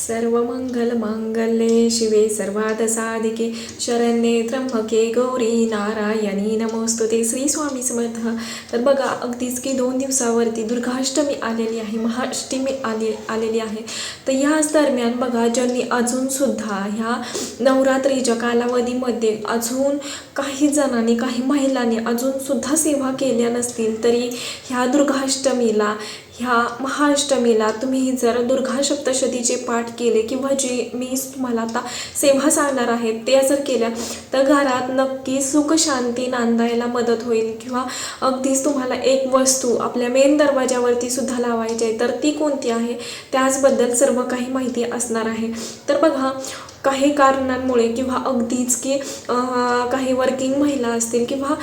सर्वमङ्गलमाङ्गल्ये शिवे सर्वादसाधिके शरण्ये त्र्यंबके गौरी नारायणी। नमोस्तुते श्री स्वामी समर्थ। तर बघा अगदीच की दोन दिवसावरती दुर्गाष्टमी आलेली आहे महाअष्टमी आले आलेली आहे. तर याच दरम्यान बघा ज्यांनी अजूनसुद्धा ह्या नवरात्रीच्या कालावधीमध्ये अजून काही जणांनी काही महिलांनी अजूनसुद्धा सेवा केल्या नसतील तरी ह्या दुर्गाष्टमीला ह्या महाअष्टमीला तुम्ही जर दुर्गा सप्तशतीचे पाठ केले किंवा जे मी तुम्हाला आता सेवा सांगणार आहे त्या जर केल्या तर घरात नक्की सुख शांती नांदायला मदत होईल. किंवा अगदीच तुम्हाला एक वस्तू आपल्या मेन दरवाजावरती सुद्धा लावायची आहे तर ती कोणती आहे? त्याचबद्दल सर्व काही माहिती असणार आहे. तर बघा काही कारणांमुळे किंवा अगदीच की काही वर्किंग महिला असतील किंवा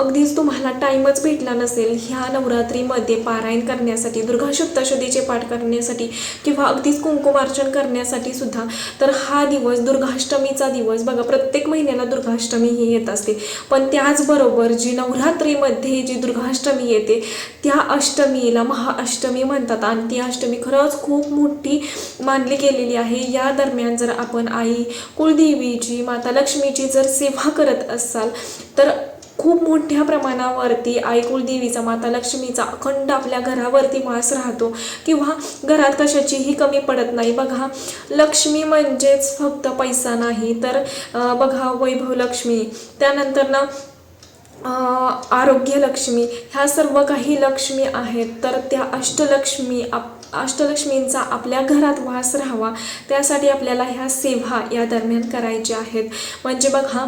अगदीच तुम्हाला टाईमच भेटला नसेल ह्या नवरात्रीमध्ये पारायण करण्यासाठी दुर्गा सप्तशतीचे पाठ करण्यासाठी किंवा अगदीच कुंकुमार्चन करण्यासाठी सुद्धा तर हा दिवस दुर्गाष्टमीचा दिवस. बघा प्रत्येक महिन्याला दुर्गाष्टमी ही येत असते. पण त्याचबरोबर जी नवरात्रीमध्ये जी दुर्गाष्टमी येते त्या अष्टमीला महाअष्टमी म्हणतात. आणि ती अष्टमी खरंच खूप मोठी मानली गेलेली आहे. या दरम्यान जर आपण आई कुलदेवीची माता लक्ष्मीची जर सेवा करत असाल तर खूप मोठ्या प्रमाणावरती आई कुलदेवीचा माता लक्ष्मीचा अखंड आपल्या घरावरती वास राहतो. किंवा घरात कशाचीही कमी पडत नाही. बघा लक्ष्मी म्हणजेच फक्त पैसा नाही तर बघा वैभव लक्ष्मी त्यानंतर ना आरोग्य लक्ष्मी ह्या सर्व काही लक्ष्मी आहेत. तर त्या अष्टलक्ष्मी आप अष्टलक्ष्मींचा आपल्या घरात वास राहावा. त्यासाठी आपल्याला ह्या सेवा या दरम्यान करायच्या आहेत. म्हणजे बघा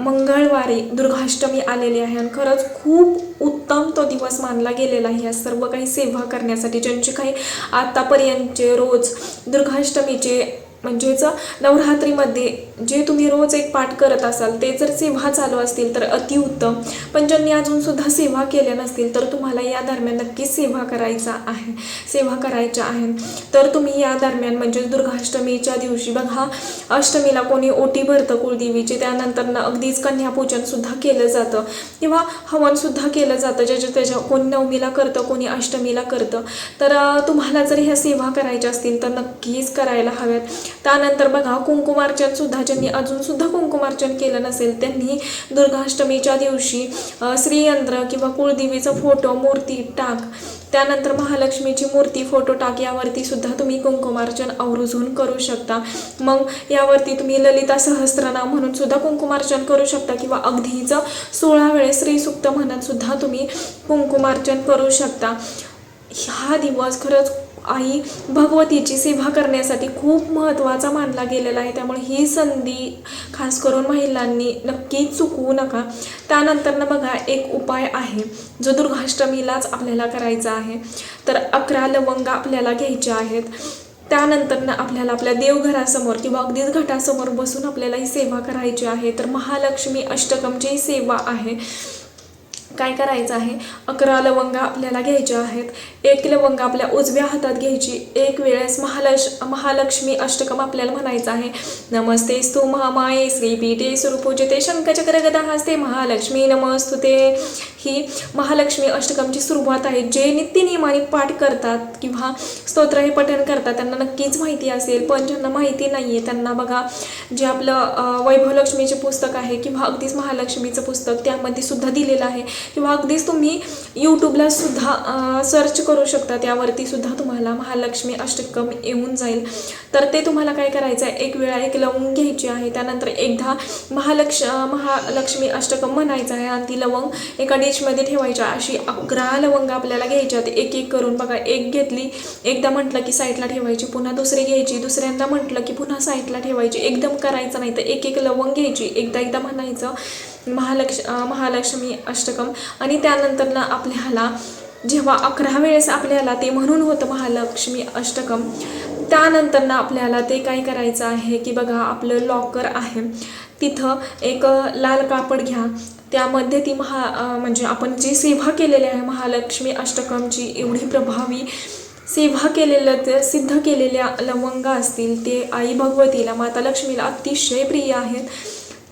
मंगळवारी दुर्गाष्टमी आलेली आहे आणि खरंच खूप उत्तम तो दिवस मानला गेलेला आहे. या सर्व काही सेवा करण्यासाठी ज्यांचे काही आत्तापर्यंतचे रोज दुर्गाष्टमीचे म्हणजेच नवरात्रीमध्ये जे तुम्ही रोज एक पाठ करत असाल ते जर सेवा चालू असतील तर अतिउत्तम. पण ज्यांनी अजूनसुद्धा सेवा केल्या नसतील तर तुम्हाला या दरम्यान नक्की सेवा करायचा आहे सेवा करायच्या आहेत. तर तुम्ही या दरम्यान म्हणजे दुर्गाष्टमीच्या दिवशी बघा अष्टमीला कोणी ओटी भरतं कुलदेवीची त्यानंतर ना अगदीच कन्यापूजनसुद्धा केलं जातं. किंवा हवनसुद्धा केलं जातं ज्याच्या त्याच्या कोणी नवमीला करतं कोणी अष्टमीला करतं. तर तुम्हाला जर ह्या सेवा करायच्या असतील तर नक्कीच करायला हव्यात. त्यानंतर बघा कुंकुमार्चन सुद्धा ज्यांनी अजून सुद्धा कुंकुमार्चन केलं नसेल त्यांनी दुर्गाष्टमीच्या दिवशी श्रीयंत्र किंवा कुळदेवीचा फोटो मूर्ती टाक त्यानंतर महालक्ष्मीची मूर्ती फोटो टाक यावरती सुद्धा तुम्ही कुंकुमार्चन आवर्जून करू शकता. मग यावरती तुम्ही ललिता सहस्रनाम म्हणून सुद्धा कुंकुमार्चन करू शकता किंवा अगदीच सोळा वेळेस श्रीसुक्त म्हणत सुद्धा तुम्ही कुंकुमार्चन करू शकता. हा दिवस खरंच आई भगवतीची सेवा करण्यासाठी खूप महत्त्वाचा मानला गेलेला आहे. त्यामुळे ही संधी खास करून महिलांनी नक्की चुकवू नका. त्यानंतरनं बघा एक उपाय आहे. जो दुर्गाष्टमीलाच आपल्याला करायचा आहे. तर अकरा लवंगा आपल्याला घ्यायच्या आहेत. त्यानंतर ना आपल्याला आपल्या देवघरासमोर किंवा अगदीच घटासमोर बसून आपल्याला ही सेवा करायची आहे. तर महालक्ष्मी अष्टकमची सेवा आहे. काय करायचं आहे? अकरा लवंगा आपल्याला घ्यायच्या आहेत. एक लवंग आपल्या उजव्या हातात घ्यायची. एक वेळेस महालक्ष महालक्ष्मी अष्टकम आपल्याला म्हणायचं आहे. नमस्ते स्तू महामाये श्रीपीठे सुरपूजिते शंखचक्र गदा हस्ते महालक्ष्मी नमस्तुते. ही महालक्ष्मी अष्टकमची सुरुवात आहे जे नित्यनियमाने पाठ करतात किंवा स्तोत्र हे पठण करतात त्यांना नक्कीच माहिती असेल. पण ज्यांना माहिती नाही आहे त्यांना बघा जे आपलं वैभवलक्ष्मीचे वैभव लक्ष्मीचे पुस्तक आहे किंवा अगदीच महालक्ष्मीचं पुस्तक त्यामध्ये सुद्धा दिलेलं आहे. किंवा अगदीच तुम्ही यूट्यूबला सुद्धा सर्च करू शकता. त्यावरती सुद्धा तुम्हाला महालक्ष्मी अष्टकम येऊन जाईल. तर ते तुम्हाला काय करायचं आहे? एक वेळा एक लवंग घ्यायची आहे. त्यानंतर एकदा महालक्ष महालक्ष्मी अष्टकम म्हणायचं आहे आणि ती लवंग एखादी डिशमध्ये ठेवायच्या. अशी अकरा लवंग आपल्याला घ्यायच्या एक एक करून बघा एक घेतली एकदा म्हटलं की साईडला ठेवायची पुन्हा दुसरी घ्यायची दुसऱ्यांदा म्हटलं की पुन्हा साईडला ठेवायची. एकदम करायचं नाही तर एक एक लवंग घ्यायची. एकदा एकदा म्हणायचं महालक्ष महालक्ष्मी अष्टकम. आणि त्यानंतर ना आपल्याला जेव्हा अकरा वेळेस आपल्याला ते म्हणून होतं महालक्ष्मी अष्टकम त्यानंतर ना आपल्याला ते काय करायचं आहे की बघा आपलं लॉकर आहे. तिथं एक लाल कापड घ्या. त्यामध्ये ती महा म्हणजे आपण जी सेवा केलेली आहे महालक्ष्मी अष्टकमची एवढी प्रभावी सेवा केलेलं ते सिद्ध केलेल्या लवंगा असतील ते आई भगवतीला माता लक्ष्मीला अतिशय प्रिय आहेत.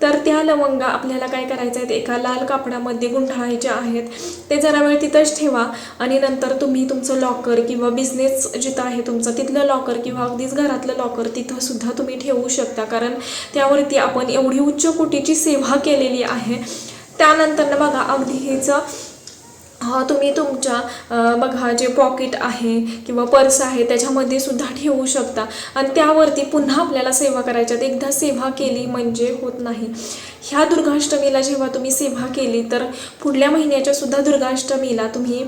तर त्या लवंगा आपल्याला काय करायचं आहेत? एका लाल कापडामध्ये गुंठाळायच्या आहेत. ते जरा वेळ तिथंच ठेवा आणि नंतर तुम्ही तुमचं लॉकर किंवा बिझनेस जिथं आहे तुमचं तिथलं लॉकर किंवा अगदीच घरातलं लॉकर तिथंसुद्धा तुम्ही ठेवू शकता. कारण त्यावरती आपण एवढी उच्च कोटीची सेवा केलेली आहे. त्यानंतर बघा अगदी हेच हा तुम्ही तुमच्या बघा जे पॉकेट आहे किंवा पर्स आहे त्याच्यामध्ये सुद्धा ठेवू शकता. आणि त्यावरती पुन्हा आपल्याला सेवा करायच्यात एकदा सेवा केली म्हणजे होत नाही. ह्या दुर्गाष्टमीला जेव्हा तुम्ही सेवा केली तर पुढल्या महिन्याच्या सुद्धा दुर्गाष्टमीला तुम्ही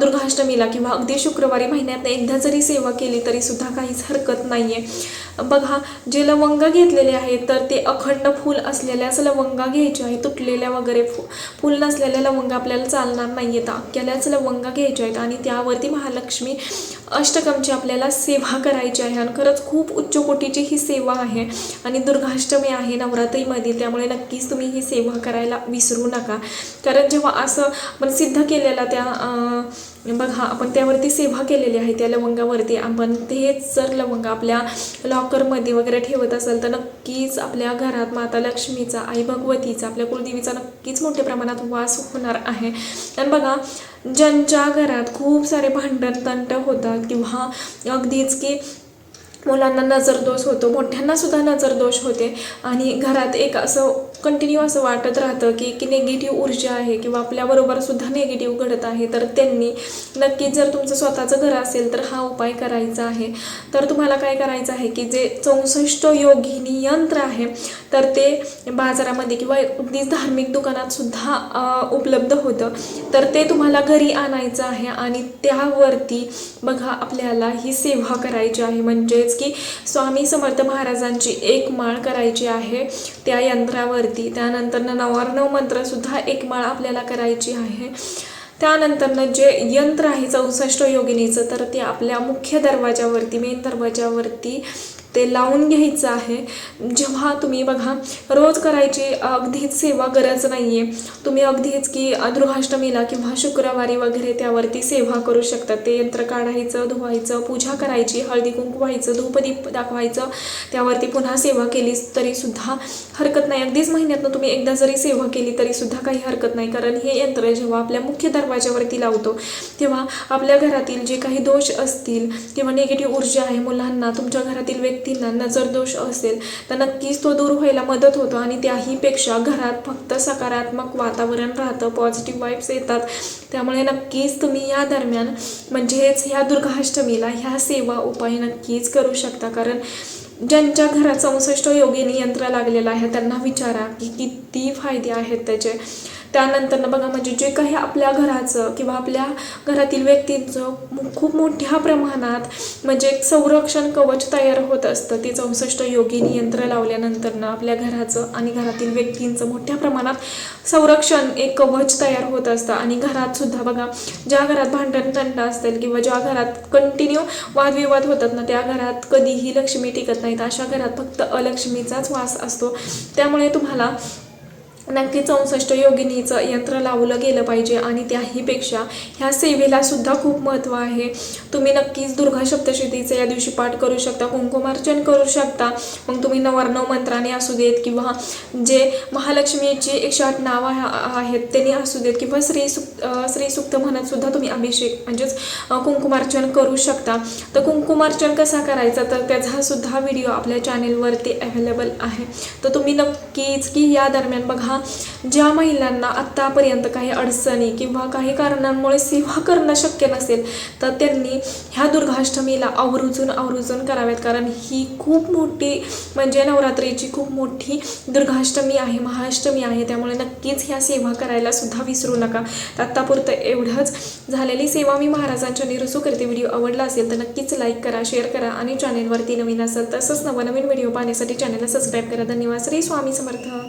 दुर्गाष्टमीला किंवा अगदी शुक्रवारी महिन्यात एकदा जरी सेवा केली तरी सुद्धा काहीच हरकत नाही आहे बघा जे लवंग घेतलेले आहेत तर ते अखंड फूल असलेल्याच लवंगा घ्यायचे आहे तुटलेल्या वगैरे फु फूल नसलेल्या लवंग आपल्याला चालणार नाही आहेत अख्याल्याच लवंगा घ्यायच्या आहेत. आणि त्यावरती महालक्ष्मी अष्टकमची आपल्याला सेवा करायची आहे आणि खरंच खूप उच्च कोटीची ही सेवा आहे. आणि दुर्गाष्टमी आहे नवरात्रीमधील त्यामुळे नक्कीच तुम्ही ही सेवा करायला विसरू नका. कारण जेव्हा असं आपण सिद्ध केलेला त्या बघा आपण त्यावरती सेवा केलेली आहे त्या लवंगावरती आपण तेच जर लवंग आपल्या लॉकरमध्ये वगैरे ठेवत असेल तर नक्कीच आपल्या घरात माता लक्ष्मीचा आई भगवतीचा आपल्या कुलदेवीचा नक्कीच मोठ्या प्रमाणात वास होणार आहे. आणि बघा ज्यांच्या घरात खूप सारे भांडण तंट होतात किंवा अगदीच की मुलांना नजरदोष होतो मोठ्यांना सुद्धा नजरदोष होते. आणि घरात एक असं कंटिन्यू असं वाटत राहतं की की निगेटिव्ह ऊर्जा आहे किंवा आपल्याबरोबर सुद्धा निगेटिव्ह घडत आहे तर त्यांनी नक्कीच जर तुमचं स्वतःचं घर असेल तर हा उपाय करायचा आहे. तर तुम्हाला काय करायचं आहे की जे चौसष्ट योगिनी यंत्र आहे तर ते बाजारामध्ये किंवा अगदीच धार्मिक दुकानात सुद्धा उपलब्ध होतं. तर ते तुम्हाला घरी आणायचं आहे आणि त्यावरती बघा आपल्याला ही सेवा करायची आहे. म्हणजेच की स्वामी समर्थ महाराजांची एक माळ करायची आहे. त्या यंत्रावरती त्यानंतर नवार्णव मंत्रसुद्धा एक माळ आपल्याला करायची आहे. त्यानंतरनं जे यंत्र आहे चौसष्ट योगिनीचं तर ते आपल्या मुख्य दरवाजावरती मेन दरवाजावरती ते लावून घ्यायचं आहे. जेव्हा तुम्ही बघा रोज करायची अगदीच सेवा गरज नाही आहे तुम्ही अगदीच की दुर्गाष्टमीला किंवा शुक्रवारी वगैरे त्यावरती सेवा करू शकता. ते यंत्र काढायचं धुवायचं पूजा करायची हळदी कुंकू व्हायचं धूपदीप दाखवायचं त्यावरती पुन्हा सेवा केली तरीसुद्धा हरकत नाही. अगदीच महिन्यातनं तुम्ही एकदा जरी सेवा केली तरीसुद्धा काही हरकत नाही. कारण हे यंत्र जेव्हा आपल्या मुख्य दरवाजावरती लावतो तेव्हा आपल्या घरातील जे काही दोष असतील किंवा निगेटिव्ह ऊर्जा आहे मुलांना तुमच्या घरातील व्यक्तींना नजरदोष असेल तर नक्कीच तो दूर व्हायला मदत होतो आणि त्याहीपेक्षा घरात फक्त सकारात्मक वातावरण राहतं पॉझिटिव्ह वाईब्स येतात. त्यामुळे नक्कीच तुम्ही या दरम्यान म्हणजेच ह्या दुर्गाष्टमीला ह्या सेवा उपाय नक्कीच करू शकता. कारण ज्यांच्या घरात चौसष्ट योगिनी यंत्र लागलेलं आहे त्यांना विचारा की किती फायदे आहेत त्याचे. त्यानंतर बघा म्हणजे जे काही आपल्या घराचं किंवा आपल्या घरातील व्यक्तींचं खूप मोठ्या प्रमाणात म्हणजे एक संरक्षण कवच तयार होत असतं. ते चौसष्ट योगिनी यंत्र लावल्यानंतरनं आपल्या घराचं आणि घरातील व्यक्तींचं मोठ्या प्रमाणात संरक्षण एक कवच तयार होत असतं. आणि घरात सुद्धा बघा ज्या घरात भांडण तंट असतील किंवा ज्या घरात कंटिन्यू वादविवाद होतात ना त्या घरात कधीही लक्ष्मी टिकत नाहीत. अशा घरात फक्त अलक्ष्मीचाच वास असतो. त्यामुळे तुम्हाला नक्की चौसष्ट योगिनीचं यंत्र लावलं गेलं पाहिजे आणि त्याहीपेक्षा ह्या सेवेला सुद्धा खूप महत्त्व आहे. तुम्ही नक्कीच दुर्गा सप्तशतीचं या दिवशी पाठ करू शकता कुंकुमार्चन करू शकता. मग तुम्ही नवार्णव मंत्राने असू देत किंवा जे महालक्ष्मीची एकशे आठ नावं आहेत त्यांनी असू देत किंवा श्री सुक्त श्री सुक्त म्हणत सुद्धा तुम्ही अभिषेक म्हणजेच कुंकुमार्चन करू शकता. तर कुंकुमार्चन कसा करायचा? तर त्याचा सुद्धा व्हिडिओ आपल्या चॅनेलवरती अवेलेबल आहे. तर तुम्ही नक्कीच की या दरम्यान बघा ज्या महिलांना आत्तापर्यंत काही अडचणी किंवा काही कारणांमुळे सेवा करणं शक्य नसेल तर त्यांनी ह्या दुर्गाष्टमीला आवर्जून आवर्जून कराव्यात. कारण ही खूप मोठी म्हणजे नवरात्रीची खूप मोठी दुर्गाष्टमी आहे महाअष्टमी आहे. त्यामुळे नक्कीच ह्या सेवा करायला सुद्धा विसरू नका. आत्तापुरतं एवढंच झालेली सेवा मी महाराजांच्या निरसू करते. व्हिडिओ आवडला असेल तर नक्कीच लाईक करा शेअर करा आणि चॅनेलवरती नवीन असेल तसंच नवनवीन व्हिडिओ पाहण्यासाठी चॅनलला सबस्क्राईब करा. धन्यवाद. श्री स्वामी समर्थ.